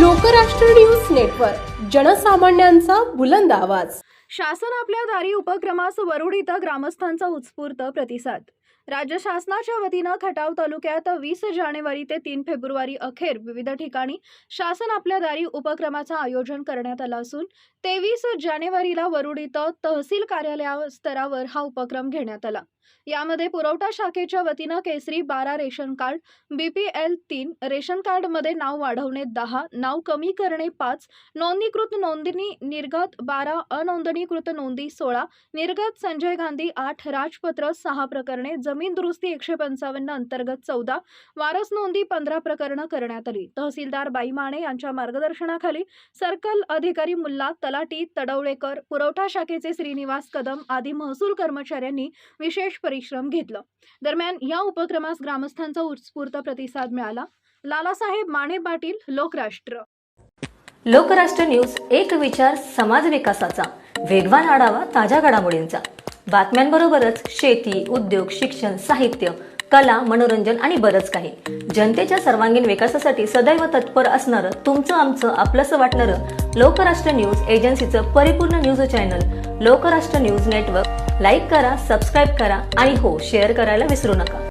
Lokrashtra news network जनसामान्यांचा बुलंद आवाज. शासन आपल्या दारी उपक्रमास वरुड इथं ग्रामस्थांचा उत्स्फूर्त प्रतिसाद. राज्य शासनाच्या वतीनं खटाव तालुक्यात वीस जानेवारी ते तीन फेब्रुवारी अखेर विविध ठिकाणी शासन आपल्या दारी उपक्रमाचं आयोजन करण्यात आलं असून तेवीस जानेवारीला वरुड इथं तहसील कार्यालया स्तरावर हा उपक्रम घेण्यात आला. यामध्ये पुरवठा शाखेच्या वतीनं केसरी बारा रेशन कार्ड बीपीएल तीन रेशन कार्डमध्ये नाव वाढवणे दहा नाव कमी करणे पाच नोंदणीकृत नोंदणी निर्गत बारा अनोंदणीकृत नोंदी सोळा निर्गत संजय गांधी आठ राजपत्र सहा प्रकरणे जमीन दुरुस्ती एकशे पंचावन्न अंतर्गत चौदा वारस नोंदी पंधरा प्रकरणं करण्यात आली. तहसीलदार बाई माने यांच्या मार्गदर्शनाखाली सर्कल अधिकारी मुल्ला तलाटी तडवळेकर पुरवठा शाखेचे श्रीनिवास कदम आदी महसूल कर्मचाऱ्यांनी विशेष विशेष परिश्रम घेतलं. दरम्यान या उपक्रमास ग्रामस्थांचा उत्स्फूर्त प्रतिसाद मिळाला. लालासाहेब माने पाटील लोकराष्ट्र. लोकराष्ट्र न्यूज एक विचार समाज विकासाचा. वेगवान आढावा ताज्या घडामोडींचा. बातम्यांबरोबरच शेती उद्योग शिक्षण साहित्य कला मनोरंजन आणि बरंच काही. जनतेच्या सर्वांगीण विकासासाठी सदैव तत्पर असणारं तुमचं आमचं आपलंसं वाटणारं लोकराष्ट्र न्यूज एजन्सीचं परिपूर्ण news channel Lokrashtra news network. Like करा सबस्क्राईब करा आणि हो शेअर करायला विसरू नका.